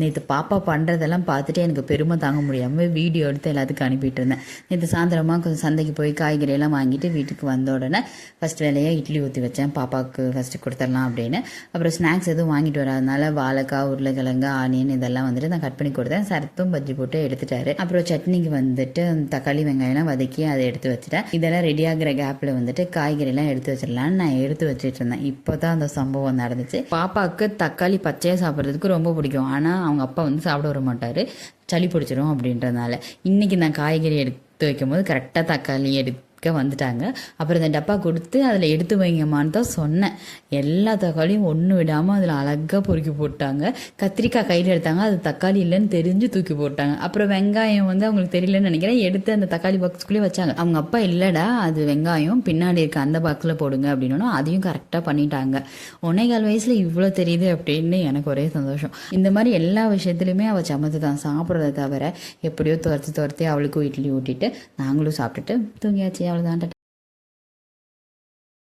நேற்று பாப்பா பண்ணுறதெல்லாம் பார்த்துட்டு எனக்கு பெருமை தாங்க முடியாமல் வீடியோ எடுத்து எல்லாத்துக்கும் அனுப்பிட்டு இருந்தேன். நேற்று சாயந்தரமாக கொஞ்சம் சந்தைக்கு போய் காய்கறியெல்லாம் வாங்கிட்டு வீட்டுக்கு வந்த உடனே ஃபஸ்ட் வேலையாக இட்லி ஊற்றி வச்சேன். பாப்பாவுக்கு ஃபஸ்ட்டு கொடுத்துடலாம் அப்படின்னு. அப்புறம் ஸ்நாக்ஸ் எதுவும் வாங்கிட்டு வராதனால வாழைக்காய் உருளைக்கிழங்கு ஆனியன் இதெல்லாம் வந்துட்டு நான் கட் பண்ணி கொடுத்தேன். சரத்தும் பஜ்ஜி போட்டு எடுத்துட்டாரு. அப்புறம் சட்னிக்கு வந்துட்டு தக்காளி வெங்காயம்லாம் வதக்கி அதை எடுத்து வச்சுட்டேன். இதெல்லாம் ரெடி ஆகிற கேப்பில் வந்துட்டு காய்கறிலாம் எடுத்து வச்சிடலான்னு நான் எடுத்து வச்சுட்டு இருந்தேன். இப்போ தான் அந்த சம்பவம் நடந்துச்சு. பாப்பாவுக்கு தக்காளி பச்சையாக சாப்பிட்றதுக்கு ரொம்ப பிடிக்கும். ஆனால் அவங்க அப்பா வந்து சாப்பிட வர மாட்டார். சளி பிடிச்சிரும் அப்படின்றதுனால. இன்றைக்கி நான் காய்கறி எடுத்து வைக்கும்போது கரெக்டாக தக்காளி எடுக்க வந்துட்டாங்க. அப்புறம் இந்த டப்பா கொடுத்து அதில் எடுத்து வைங்கம்மான்னு தான் சொன்னேன். எல்லா தக்காளியும் ஒன்று விடாமல் அதில் அழகாக பொறுக்கி போட்டாங்க. கத்திரிக்காய் கையில் எடுத்தாங்க. அது தக்காளி இல்லைன்னு தெரிஞ்சு தூக்கி போட்டாங்க. அப்புறம் வெங்காயம் வந்து அவங்களுக்கு தெரியலன்னு நினைக்கிறேன். எடுத்து அந்த தக்காளி பாக்ஸ்க்குள்ளேயே வச்சாங்க. அவங்க அப்பா இல்லைடா அது வெங்காயம் பின்னாடி இருக்க. அந்த பாக்ஸில் போடுங்க. அப்படின்னா அதையும் கரெக்டாக பண்ணிட்டாங்க. ஒன்னேகால் வயசில் இவ்வளோ தெரியுது அப்படின்னு எனக்கு ஒரே சந்தோஷம். இந்த மாதிரி எல்லா விஷயத்துலையுமே அவள் சமத்து தான் சாப்பிட்றத தவிர எப்படியோ துரத்து துரத்தி அவளுக்கும் இட்லி ஊட்டிட்டு நாங்களும் சாப்பிட்டுட்டு தூங்கியாச்சு. അവൾ ദാണ്ട